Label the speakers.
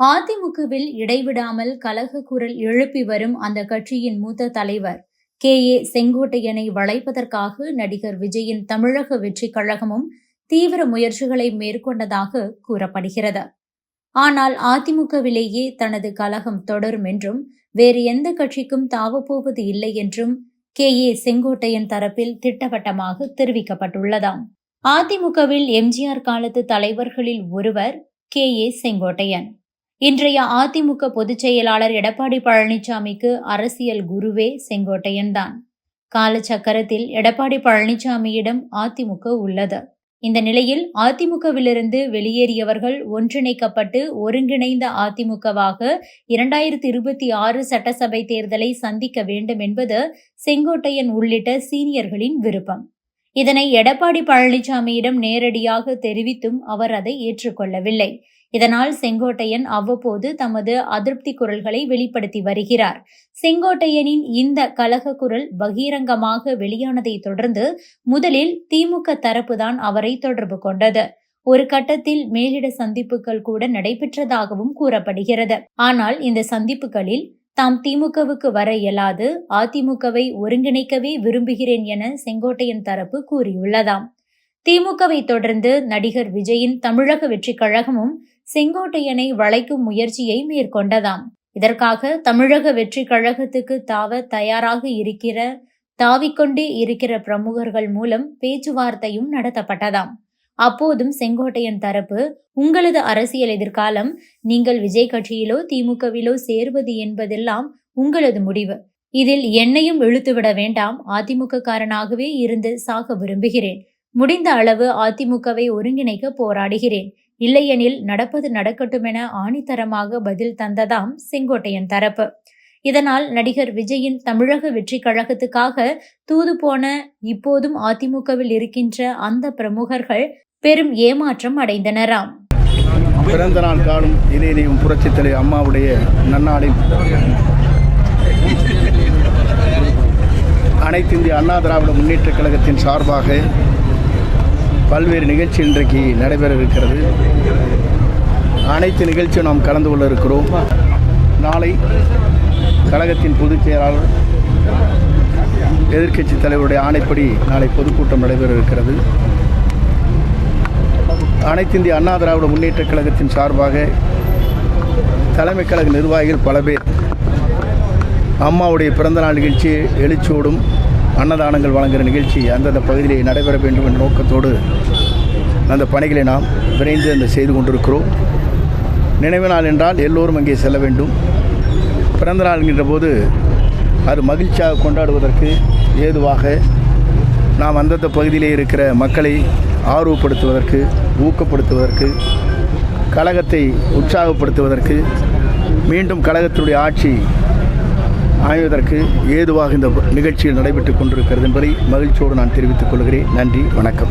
Speaker 1: அதிமுகவில் இடைவிடாமல் கலக குரல் எழுப்பி வரும் அந்த கட்சியின் மூத்த தலைவர் கே. ஏ. செங்கோட்டையனை வளைப்பதற்காக நடிகர் விஜயின் தமிழக வெற்றிக் கழகமும் தீவிர முயற்சிகளை மேற்கொண்டதாக கூறப்படுகிறது. ஆனால் அதிமுகவிலேயே தனது கலகம் தொடரும் என்றும் வேறு எந்த கட்சிக்கும் தாவப்போவது இல்லை என்றும் கே. ஏ. செங்கோட்டையன் தரப்பில் திட்டவட்டமாக தெரிவிக்கப்பட்டுள்ளதாம். அதிமுகவில் எம்ஜிஆர் காலத்து தலைவர்களில் ஒருவர் கே. ஏ. செங்கோட்டையன். இன்றைய அதிமுக பொதுச் செயலாளர் எடப்பாடி பழனிசாமிக்கு அரசியல் குருவே செங்கோட்டையன்தான். காலச்சக்கரத்தில் எடப்பாடி பழனிசாமியிடம் அதிமுக உள்ளது. இந்த நிலையில் அதிமுகவிலிருந்து வெளியேறியவர்கள் ஒன்றிணைக்கப்பட்டு ஒருங்கிணைந்த அதிமுகவாக இரண்டாயிரத்தி இருபத்தி ஆறு சட்டசபை தேர்தலை சந்திக்க வேண்டும் என்பது செங்கோட்டையன் உள்ளிட்ட சீனியர்களின் விருப்பம். இதனை எடப்பாடி பழனிசாமியிடம் நேரடியாக தெரிவித்தும் அவர் அதை ஏற்றுக்கொள்ளவில்லை. இதனால் செங்கோட்டையன் அவ்வப்போது தமது அதிருப்தி குரல்களை வெளிப்படுத்தி வருகிறார். செங்கோட்டையனின் இந்த கலக குரல் பகிரங்கமாக வெளியானதை தொடர்ந்து முதலில் திமுக தரப்புதான் அவரை தொடர்பு கொண்டது. ஒரு கட்டத்தில் மேலிட சந்திப்புகள் கூட நடைபெற்றதாகவும் கூறப்படுகிறது. ஆனால் இந்த சந்திப்புகளில் தாம் திமுகவுக்கு வர இயலாது அதிமுகவை ஒருங்கிணைக்கவே விரும்புகிறேன் என செங்கோட்டையன் தரப்பு கூறியுள்ளதாம். திமுகவை தொடர்ந்து நடிகர் விஜயின் தமிழக வெற்றிக் கழகமும் செங்கோட்டையனை வளைக்கும் முயற்சியை மேற்கொண்டதாம். இதற்காக தமிழக வெற்றிக் கழகத்துக்கு தாவ தயாராக இருக்கிற தாவிக்கொண்டே இருக்கிற பிரமுகர்கள் மூலம் பேச்சுவார்த்தையும் நடத்தப்பட்டதாம். அப்போதும் செங்கோட்டையன் தரப்பு உங்களது அரசியல் எதிர்காலம் நீங்கள் விஜய் கட்சியிலோ திமுகவிலோ சேர்வது என்பதெல்லாம் உங்களது முடிவு. இதில் என்னையும் இழுத்துவிட வேண்டாம். அதிமுக காரனாகவே இருந்து சாக விரும்புகிறேன். முடிந்த அளவு அதிமுகவை ஒருங்கிணைக்க போராடுகிறேன். இல்லையெனில் நடப்பது நடக்கட்டும் என ஆணித்தரமாக பதில் தந்ததாம் செங்கோட்டையன் தரப்பு. இதனால் நடிகர் விஜயின் தமிழக வெற்றி கழகத்துக்காக தூது போன இப்போதும் அதிமுகவில் இருக்கின்ற அந்த பிரமுகர்கள் பெரும் ஏமாற்றம் அடைந்தனராம்.
Speaker 2: பிறந்த நாள் காணும் இனியும் புரட்சித் தலைவர் அம்மாவுடைய நன்னாளில் அனைத்து இந்திய அண்ணா திராவிட முன்னேற்றக் கழகத்தின் சார்பாக பல்வேறு நிகழ்ச்சி இன்றைக்கு நடைபெற இருக்கிறது அனைத்து நிகழ்ச்சியும் நாம் கலந்து கொள்ள இருக்கிறோம். நாளை கழகத்தின் பொதுச் செயலாளர் எதிர்க்கட்சி தலைவருடைய ஆணைப்படி நாளை பொதுக்கூட்டம் நடைபெற இருக்கிறது அனைத்து இந்திய அண்ணா திராவிட முன்னேற்றக் கழகத்தின் சார்பாக தலைமை கழக நிர்வாகிகள் பல பேர் அம்மாவுடைய பிறந்தநாள் நிகழ்ச்சி எழுச்சோடும் அன்னதானங்கள் வழங்குகிற நிகழ்ச்சி அந்தந்த பகுதியிலே நடைபெற வேண்டும் என்ற நோக்கத்தோடு அந்த பணிகளை நாம் விரைந்து அந்த செய்து கொண்டிருக்கிறோம். நினைவு நாள் என்றால் எல்லோரும் அங்கே செல்ல வேண்டும். பிறந்த நாள் போது அது மகிழ்ச்சியாக கொண்டாடுவதற்கு ஏதுவாக நாம் அந்தந்த பகுதியிலே இருக்கிற மக்களை ஆர்வப்படுத்துவதற்கு ஊக்கப்படுத்துவதற்கு கழகத்தை உற்சாகப்படுத்துவதற்கு மீண்டும் கழகத்தினுடைய ஆட்சி அமைவதற்கு ஏதுவாக இந்த நிகழ்ச்சியில் நடைபெற்றுக் கொண்டிருக்கிறது என்பதை மகிழ்ச்சியோடு நான் தெரிவித்துக் கொள்கிறேன். நன்றி வணக்கம்.